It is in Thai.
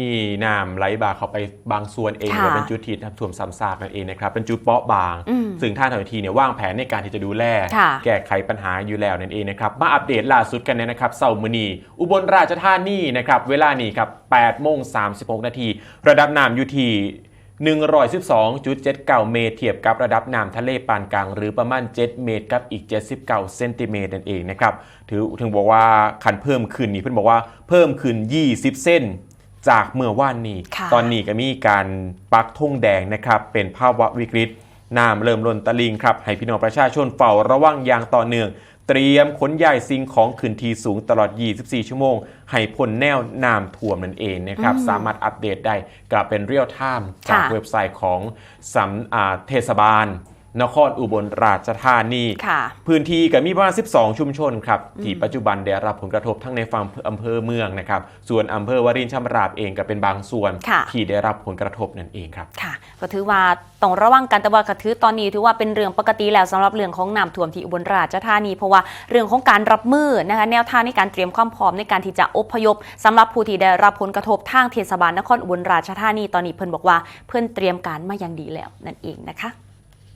มีน้ำไหลบากเข้าไปบางส่วนเองค่ะหรือเป็นจุดที่น้ำท่วมซ้ำซากนั่นเองนะครับเป็นจุดเปราะบาง อืมซึ่งทางทางทีเนี่ยว่างแผนในการที่จะดูแล ค่ะ แก้ไขปัญหาอยู่แล้วนั่นเองนะครับมาอัปเดตล่าสุดกันเนี่ยนะครับเสาร์มื้อนีอุบลราชธานีนะครับเวลานี้ครับ8โมง36 นาทีระดับน้ำอยู่ที่ 112.79 เมตรเทียบกับระดับน้ำทะเลปานกลาง หรือประมาณ 7 เมตรกับอีก 79 เซนติเมตรนั่นเองนะครับ ถือถึงบอกว่าคันเพิ่มขึ้นนี่เพิ่นบอกว่าเพิ่มขึ้น 20 เส้น จากเมื่อว่านนี้ค่ะตอนนี้ก็มีการปักธงแดงนะครับ เป็นภาวะวิกฤตน้ำเริ่มล้นตลิ่งครับ ให้พี่น้องประชาชนเฝ้าระวังอย่างต่อเนื่อง เตรียมขนย้ายสิ่งของขึ้นที่สูงตลอด 24 ชั่วโมง ให้พ้นแนวน้ำท่วมนั่นเองนะครับอืมสามารถอัปเดตได้กับเป็นเรียลไทม์จากค่ะเว็บไซต์ของสำอ่าเทศบาล นครอุบลราชธานีค่ะพื้นที่ก็มีประมาณ 12 ชุมชนครับที่ปัจจุบันได้รับผลกระทบทั้งในฝั่งอำเภอเมืองนะครับ ส่วนอำเภอวารินชำราบเองก็เป็นบางส่วนค่ะที่ได้รับผลกระทบนั่นเองครับค่ะก็ถือว่าต้องระวังกันแต่ว่าก็ถือตอนนี้ถือว่าเป็นเรื่องปกติแล้วสำหรับเรื่องของน้ำท่วมที่อุบลราชธานีเพราะว่าเรื่องของการรับมือนะคะแนวทางในการเตรียมความพร้อมในการที่จะอพยพสำหรับผู้ที่ได้รับผลกระทบทางเทศบาลนครอุบลราชธานีตอนนี้เพิ่นบอกว่าเพิ่นเตรียมการมาอย่างดีแล้วนั่นเองนะคะ